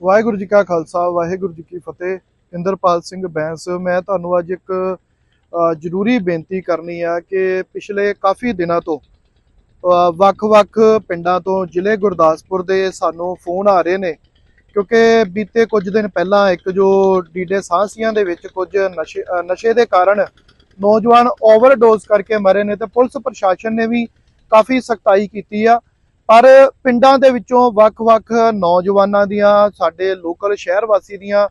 ਵਾਹਿਗੁਰੂ ਜੀ ਕਾ ਖਾਲਸਾ, ਵਾਹਿਗੁਰੂ ਜੀ ਕੀ ਫਤਿਹ। ਇੰਦਰਪਾਲ ਸਿੰਘ ਬੈਂਸ, ਮੈਂ ਤੁਹਾਨੂੰ ਅੱਜ ਇੱਕ ਜ਼ਰੂਰੀ ਬੇਨਤੀ ਕਰਨੀ ਆ ਕਿ ਪਿਛਲੇ ਕਾਫੀ ਦਿਨਾਂ ਤੋਂ ਵੱਖ-ਵੱਖ ਪਿੰਡਾਂ ਤੋਂ ਜ਼ਿਲ੍ਹੇ ਗੁਰਦਾਸਪੁਰ ਦੇ ਸਾਨੂੰ ਫੋਨ ਆ ਰਹੇ ਨੇ, ਕਿਉਂਕਿ ਬੀਤੇ ਕੁਝ ਦਿਨ ਪਹਿਲਾਂ ਇੱਕ ਜੋ ਡੀਡੇ ਸਾਂਸੀਆਂ ਦੇ ਵਿੱਚ ਕੁਝ ਨਸ਼ੇ ਨਸ਼ੇ ਦੇ ਕਾਰਨ ਨੌਜਵਾਨ ਓਵਰਡੋਜ਼ ਕਰਕੇ ਮਰੇ ਨੇ ਤੇ ਪੁਲਿਸ ਪ੍ਰਸ਼ਾਸਨ ਨੇ ਵੀ ਕਾਫੀ ਸਖਤਾਈ ਕੀਤੀ ਆ। ਪਰ ਪਿੰਡਾਂ ਦੇ ਵਿੱਚੋਂ ਵੱਖ-ਵੱਖ ਨੌਜਵਾਨਾਂ ਦੀਆਂ, ਸਾਡੇ ਲੋਕਲ ਸ਼ਹਿਰ ਵਾਸੀ ਦੀਆਂ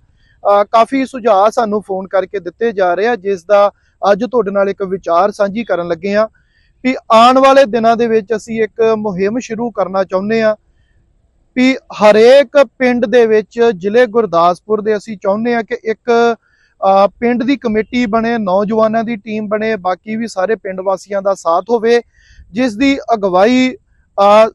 ਕਾਫੀ ਸੁਝਾਅ ਸਾਨੂੰ ਫੋਨ ਕਰਕੇ ਦਿੱਤੇ ਜਾ ਰਹੇ ਆ, ਜਿਸ ਦਾ ਅੱਜ ਤੁਹਾਡੇ ਨਾਲ ਇੱਕ ਵਿਚਾਰ ਸਾਂਝੀ ਕਰਨ ਲੱਗੇ ਆ ਵੀ ਆਉਣ ਵਾਲੇ ਦਿਨਾਂ ਦੇ ਵਿੱਚ ਅਸੀਂ ਇੱਕ ਮੁਹਿੰਮ ਸ਼ੁਰੂ ਕਰਨਾ ਚਾਹੁੰਦੇ ਆ ਵੀ ਹਰੇਕ ਪਿੰਡ ਦੇ ਵਿੱਚ ਜ਼ਿਲ੍ਹੇ ਗੁਰਦਾਸਪੁਰ ਦੇ ਅਸੀਂ ਚਾਹੁੰਦੇ ਆ ਕਿ ਇੱਕ ਪਿੰਡ ਦੀ ਕਮੇਟੀ ਬਣੇ, ਨੌਜਵਾਨਾਂ ਦੀ ਟੀਮ ਬਣੇ, ਬਾਕੀ ਵੀ ਸਾਰੇ ਪਿੰਡ ਵਾਸੀਆਂ ਦਾ ਸਾਥ ਹੋਵੇ, ਜਿਸ ਦੀ ਅਗਵਾਈ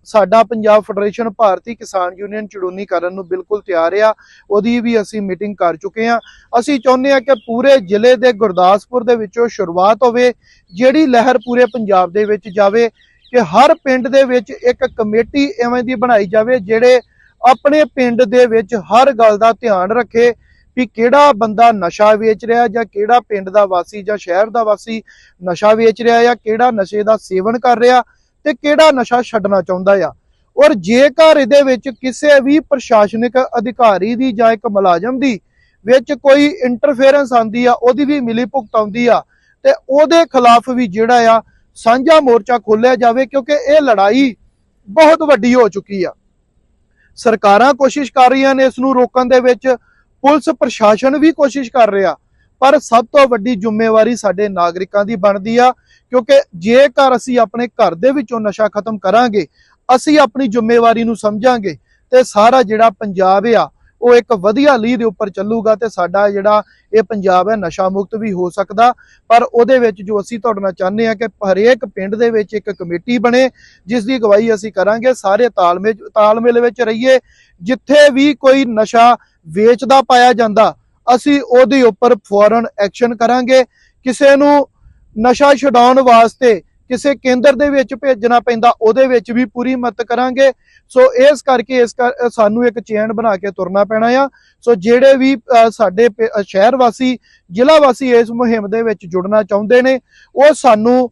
ਸਾਡਾ ਪੰਜਾਬ ਫੈਡਰੇਸ਼ਨ ਭਾਰਤੀ ਕਿਸਾਨ ਯੂਨੀਅਨ ਚੜੂਨੀ ਕਰਨ ਨੂੰ ਬਿਲਕੁਲ ਤਿਆਰ ਆ। ਉਹਦੀ ਵੀ ਅਸੀਂ ਮੀਟਿੰਗ ਕਰ ਚੁੱਕੇ ਆ। ਅਸੀਂ ਚਾਹੁੰਦੇ ਆ ਕਿ ਪੂਰੇ ਜ਼ਿਲ੍ਹੇ ਦੇ ਗੁਰਦਾਸਪੁਰ ਦੇ ਵਿੱਚੋਂ ਸ਼ੁਰੂਆਤ ਹੋਵੇ, ਜਿਹੜੀ ਲਹਿਰ ਪੂਰੇ ਪੰਜਾਬ ਦੇ ਵਿੱਚ ਜਾਵੇ, ਕਿ ਹਰ ਪਿੰਡ ਦੇ ਵਿੱਚ ਇੱਕ ਕਮੇਟੀ ਐਵੇਂ ਦੀ ਬਣਾਈ ਜਾਵੇ, ਜਿਹੜੇ ਆਪਣੇ ਪਿੰਡ ਦੇ ਵਿੱਚ ਹਰ ਗੱਲ ਦਾ ਧਿਆਨ ਰੱਖੇ, ਵੀ ਕਿਹੜਾ ਬੰਦਾ ਨਸ਼ਾ ਵੇਚ ਰਿਹਾ ਜਾਂ ਕਿਹੜਾ ਪਿੰਡ ਦਾ ਵਾਸੀ ਜਾਂ ਸ਼ਹਿਰ ਦਾ ਵਾਸੀ ਨਸ਼ਾ ਵੇਚ ਰਿਹਾ ਜਾਂ ਕਿਹੜਾ ਨਸ਼ੇ ਦਾ ਸੇਵਨ ਕਰ ਰਿਹਾ। ਤੇ ਕਿਹੜਾ ਨਸ਼ਾ ਛੱਡਣਾ ਚਾਹੁੰਦਾ ਆ? ਔਰ ਜੇਕਰ ਇਹਦੇ ਵਿੱਚ ਕਿਸੇ ਵੀ ਪ੍ਰਸ਼ਾਸਨਿਕ ਅਧਿਕਾਰੀ ਦੀ ਜਾਂ ਇੱਕ ਮੁਲਾਜ਼ਮ ਦੀ ਵਿੱਚ ਕੋਈ ਇੰਟਰਫੇਰੈਂਸ ਆਂਦੀ ਆ, ਉਹਦੀ ਵੀ ਮਿਲੀ ਭੁਗਤ ਆਉਂਦੀ ਆ, ਤੇ ਉਹਦੇ ਖਿਲਾਫ ਵੀ ਜਿਹੜਾ ਆ ਸਾਂਝਾ ਮੋਰਚਾ ਖੋਲਿਆ ਜਾਵੇ, ਕਿਉਂਕਿ ਇਹ ਲੜਾਈ ਬਹੁਤ ਵੱਡੀ ਹੋ ਚੁੱਕੀ ਆ। ਸਰਕਾਰਾਂ ਕੋਸ਼ਿਸ਼ ਕਰ ਰਹੀਆਂ ਨੇ ਇਸ ਨੂੰ ਰੋਕਣ ਦੇ ਵਿੱਚ, ਪੁਲਿਸ ਪ੍ਰਸ਼ਾਸਨ ਵੀ ਕੋਸ਼ਿਸ਼ ਕਰ ਰਿਹਾ। ਪਰ ਸਭ ਤੋਂ ਵੱਡੀ ਜ਼ਿੰਮੇਵਾਰੀ ਸਾਡੇ ਨਾਗਰਿਕਾਂ ਦੀ ਬਣਦੀ ਆ, ਕਿਉਂਕਿ ਜੇਕਰ ਅਸੀਂ ਆਪਣੇ ਘਰ ਦੇ ਵਿੱਚੋਂ ਨਸ਼ਾ ਖਤਮ ਕਰਾਂਗੇ, ਅਸੀਂ ਆਪਣੀ ਜ਼ਿੰਮੇਵਾਰੀ ਨੂੰ ਸਮਝਾਂਗੇ ਤੇ ਸਾਰਾ ਜਿਹੜਾ ਪੰਜਾਬ ਆ, ਉਹ ਇੱਕ ਵਧੀਆ ਲੀਹ ਦੇ ਉੱਪਰ ਚੱਲੂਗਾ ਤੇ ਸਾਡਾ ਜਿਹੜਾ ਇਹ ਪੰਜਾਬ ਹੈ ਨਸ਼ਾ ਮੁਕਤ ਵੀ ਹੋ ਸਕਦਾ। ਪਰ ਉਹਦੇ ਵਿੱਚ ਜੋ ਅਸੀਂ ਤੁਹਾਡੇ ਨਾਲ ਚਾਹੁੰਦੇ ਆ ਕਿ ਹਰੇਕ ਪਿੰਡ ਦੇ ਵਿੱਚ ਇੱਕ ਕਮੇਟੀ ਬਣੇ, ਜਿਸ ਦੀ ਅਗਵਾਈ ਅਸੀਂ ਕਰਾਂਗੇ, ਸਾਰੇ ਤਾਲਮੇਲ ਤਾਲਮੇਲ ਵਿੱਚ ਰਹੀਏ। ਜਿੱਥੇ ਵੀ ਕੋਈ ਨਸ਼ਾ ਵੇਚਦਾ ਪਾਇਆ ਜਾਂਦਾ ਅਸੀਂ ਉਹਦੇ ਉੱਪਰ ਫੌਰਨ ਐਕਸ਼ਨ ਕਰਾਂਗੇ। ਕਿਸੇ ਨੂੰ ਨਸ਼ਾ ਛਡਾਉਣ ਵਾਸਤੇ ਕਿਸੇ ਕੇਂਦਰ ਦੇ ਵਿੱਚ ਭੇਜਣਾ ਪੈਂਦਾ, ਉਹਦੇ ਵਿੱਚ ਵੀ ਪੂਰੀ ਮਦਦ ਕਰਾਂਗੇ। ਸੋ ਇਸ ਕਰਕੇ ਇਸ ਕਰ- ਸਾਨੂੰ ਇੱਕ ਚੇਨ ਬਣਾ ਕੇ ਤੁਰਨਾ ਪੈਣਾ ਆ। ਸੋ ਜਿਹੜੇ ਵੀ ਸਾਡੇ ਪ- ਸ਼ਹਿਰ ਵਾਸੀ, ਜ਼ਿਲ੍ਹਾ ਵਾਸੀ ਇਸ ਮੁਹਿੰਮ ਦੇ ਵਿੱਚ ਜੁੜਨਾ ਚਾਹੁੰਦੇ ਨੇ, ਉਹ ਸਾਨੂੰ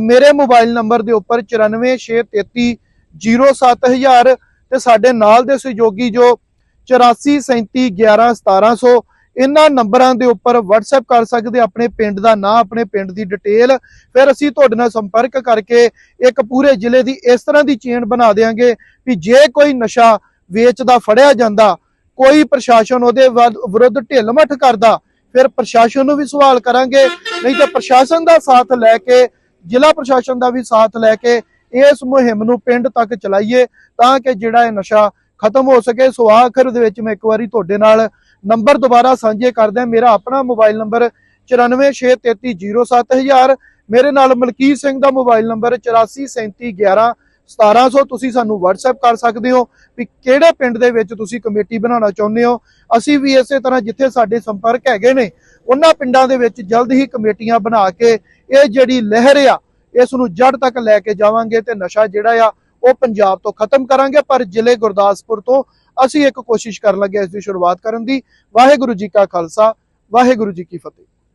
ਮੇਰੇ ਮੋਬਾਈਲ ਨੰਬਰ ਦੇ ਉੱਪਰ 94633 07000 ਤੇ ਸਾਡੇ ਨਾਲ ਦੇ ਸਹਿਯੋਗੀ ਜੋ 8437111700 ਇਹਨਾਂ ਨੰਬਰਾਂ ਦੇ ਉੱਪਰ WhatsApp ਕਰ ਸਕਦੇ, ਆਪਣੇ ਪਿੰਡ ਦਾ ਨਾਂ, ਆਪਣੇ ਪਿੰਡ ਦੀ ਡਿਟੇਲ ਫਿਰ ਅਸੀਂ ਤੁਹਾਡੇ ਨਾਲ ਸੰਪਰਕ ਕਰਕੇ ਇੱਕ ਪੂਰੇ ਜ਼ਿਲ੍ਹੇ ਦੀ ਇਸ ਤਰ੍ਹਾਂ ਦੀ ਚੇਨ ਬਣਾ ਦੇਾਂਗੇ ਵੀ ਜੇ ਕੋਈ ਨਸ਼ਾ ਵੇਚਦਾ, ਫੜਿਆ ਜਾਂਦਾ, ਕੋਈ ਪ੍ਰਸ਼ਾਸਨ ਉਹਦੇ ਵਿਰੁੱਧ ਢਿੱਲ ਮੱਠ ਕਰਦਾ, ਫਿਰ ਪ੍ਰਸ਼ਾਸਨ ਨੂੰ ਵੀ ਸਵਾਲ ਕਰਾਂਗੇ। ਨਹੀਂ ਤਾਂ ਪ੍ਰਸ਼ਾਸਨ ਦਾ ਸਾਥ ਲੈ ਕੇ, ਜ਼ਿਲ੍ਹਾ ਪ੍ਰਸ਼ਾਸਨ ਦਾ ਵੀ ਸਾਥ ਲੈ ਕੇ ਇਸ ਮੁਹਿੰਮ ਨੂੰ ਪਿੰਡ ਤੱਕ ਚਲਾਈਏ ਤਾਂ ਕਿ ਜਿਹੜਾ ਇਹ ਨਸ਼ਾ ਖਤਮ ਹੋ ਸਕੇ। ਸੋ ਆਖਰ ਦੇ ਵਿੱਚ ਮੈਂ ਇੱਕ ਵਾਰੀ ਤੁਹਾਡੇ ਨਾਲ ਨੰਬਰ ਦੁਬਾਰਾ ਸਾਂਝੇ ਕਰਦਾ ਮੇਰਾ ਆਪਣਾ ਮੋਬਾਈਲ ਨੰਬਰ 9463307000 ਮੇਰੇ ਨਾਲ ਮਲਕੀਤ ਸਿੰਘ ਦਾ ਮੋਬਾਈਲ ਨੰਬਰ 8437111700 ਤੁਸੀਂ ਸਾਨੂੰ WhatsApp ਕਰ ਸਕਦੇ ਹੋ ਵੀ ਕਿਹੜੇ ਪਿੰਡ ਦੇ ਵਿੱਚ ਤੁਸੀਂ ਕਮੇਟੀ ਬਣਾਉਣਾ ਚਾਹੁੰਦੇ ਹੋ। ਅਸੀਂ ਵੀ ਇਸੇ ਤਰ੍ਹਾਂ ਜਿੱਥੇ ਸਾਡੇ ਸੰਪਰਕ ਹੈਗੇ ਨੇ, ਉਹਨਾਂ ਪਿੰਡਾਂ ਦੇ ਵਿੱਚ ਜਲਦ ਹੀ ਕਮੇਟੀਆਂ ਬਣਾ ਕੇ ਇਹ ਜਿਹੜੀ ਲਹਿਰ ਆ, ਇਸ ਨੂੰ ਜੜ ਤੱਕ ਲੈ ਕੇ ਜਾਵਾਂਗੇ ਤੇ ਨਸ਼ਾ ਜਿਹੜਾ ਆ ਉਹ ਪੰਜਾਬ ਤੋਂ ਖਤਮ ਕਰਾਂਗੇ, ਪਰ ਜ਼ਿਲ੍ਹੇ ਗੁਰਦਾਸਪੁਰ ਤੋਂ ਅਸੀਂ ਇੱਕ ਕੋਸ਼ਿਸ਼ ਕਰਨ ਲੱਗੇ ਇਸ ਦੀ ਸ਼ੁਰੂਆਤ ਕਰਨ ਦੀ। ਵਾਹਿਗੁਰੂ ਜੀ ਕਾ ਖਾਲਸਾ, ਵਾਹਿਗੁਰੂ ਜੀ ਕੀ ਫਤਿਹ।